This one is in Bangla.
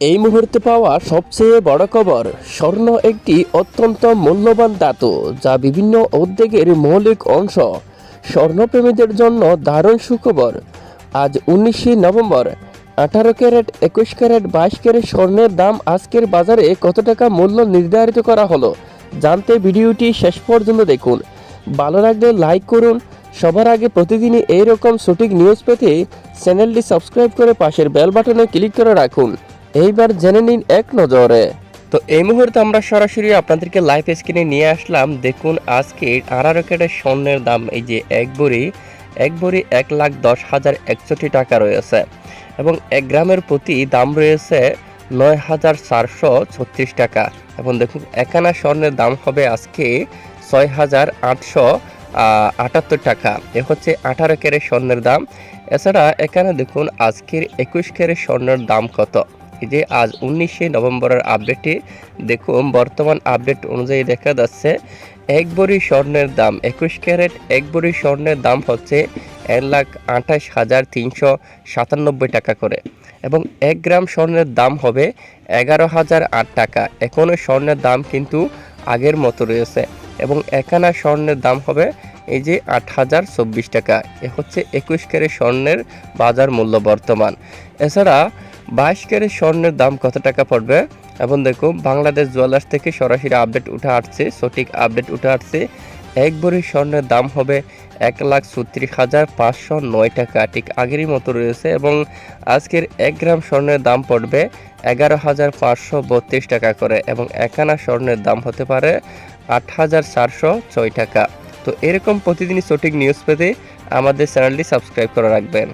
এই মুহূর্তে পাওয়া সবচেয়ে বড় খবর, স্বর্ণ একটি অত্যন্ত মূল্যবান ধাতু যা বিভিন্ন উদ্যোগের মৌলিক অংশ। স্বর্ণপ্রেমীদের জন্য দারুণ সুখবর। আজ উনিশে নভেম্বর, আঠারো ক্যারেট, একুশ ক্যারেট, বাইশ ক্যারেট স্বর্ণের দাম আজকের বাজারে কত টাকা মূল্য নির্ধারিত করা হলো, জানতে ভিডিওটি শেষ পর্যন্ত দেখুন। ভালো লাগলে লাইক করুন। সবার আগে প্রতিদিনই এইরকম সঠিক নিউজ পেতে চ্যানেলটি সাবস্ক্রাইব করে পাশের বেল বাটনে ক্লিক করে রাখুন। এইবার জেনে নিন এক নজরে। তো এই মুহূর্তে আমরা সরাসরি আপনাদেরকে লাইভ স্ক্রিনে নিয়ে আসলাম। দেখুন, আজকে আড়ারো ক্যারেট স্বর্ণের দাম, এই যে এক ভরি এক ভরি এক লাখ দশ হাজার একষট্টি টাকা রয়েছে। এবং এক গ্রামের প্রতি দাম রয়েছে নয় হাজার চারশো ছত্রিশ টাকা। এবং দেখুন একানা স্বর্ণের দাম হবে আজকে ছয় হাজার আটশো আটাত্তর টাকা। এ হচ্ছে আঠারো ক্যারেট স্বর্ণের দাম। এছাড়া এখানে দেখুন, আজকের একুশ ক্যারেট স্বর্ণের দাম কত। যে আজ উনিশে নভেম্বরের আপডেটে দেখুন, বর্তমান আপডেট অনুযায়ী দেখা যাচ্ছে, এক বড়ি স্বর্ণের দাম একুশ ক্যারেট, এক বড়ি স্বর্ণের দাম হচ্ছে এক লাখ আঠাশ হাজার তিনশো সাতানব্বই টাকা করে এবং এক গ্রাম স্বর্ণের দাম হবে এগারো হাজার আট টাকা। এখনও স্বর্ণের দাম কিন্তু আগের মতো রয়েছে এবং একানা স্বর্ণের দাম হবে এই যে আট হাজার চব্বিশ টাকা। এ হচ্ছে একুশ ক্যারেট স্বর্ণের বাজার মূল্য বর্তমান। এছাড়া বাইশ ক্যারেট স্বর্ণের দাম কত টাকা পড়বে? এবং দেখুন, বাংলাদেশ জুয়েলার্স থেকে সরাসরি আপডেট উঠে আসছে, সঠিক আপডেট উঠে আসছে। এক ভরি স্বর্ণের দাম হবে এক লাখ ছত্রিশ হাজার পাঁচশো নয় টাকা। ঠিক আগেরই মতো রয়েছে এবং আজকের এক গ্রাম স্বর্ণের দাম পড়বে এগারো হাজার পাঁচশো বত্রিশ টাকা করে এবং একানা স্বর্ণের দাম হতে পারে আট হাজার চারশো ছয় টাকা। তো এরকম প্রতিদিনই সঠিক নিউজ পেতে আমাদের চ্যানেলটি সাবস্ক্রাইব করে রাখবেন।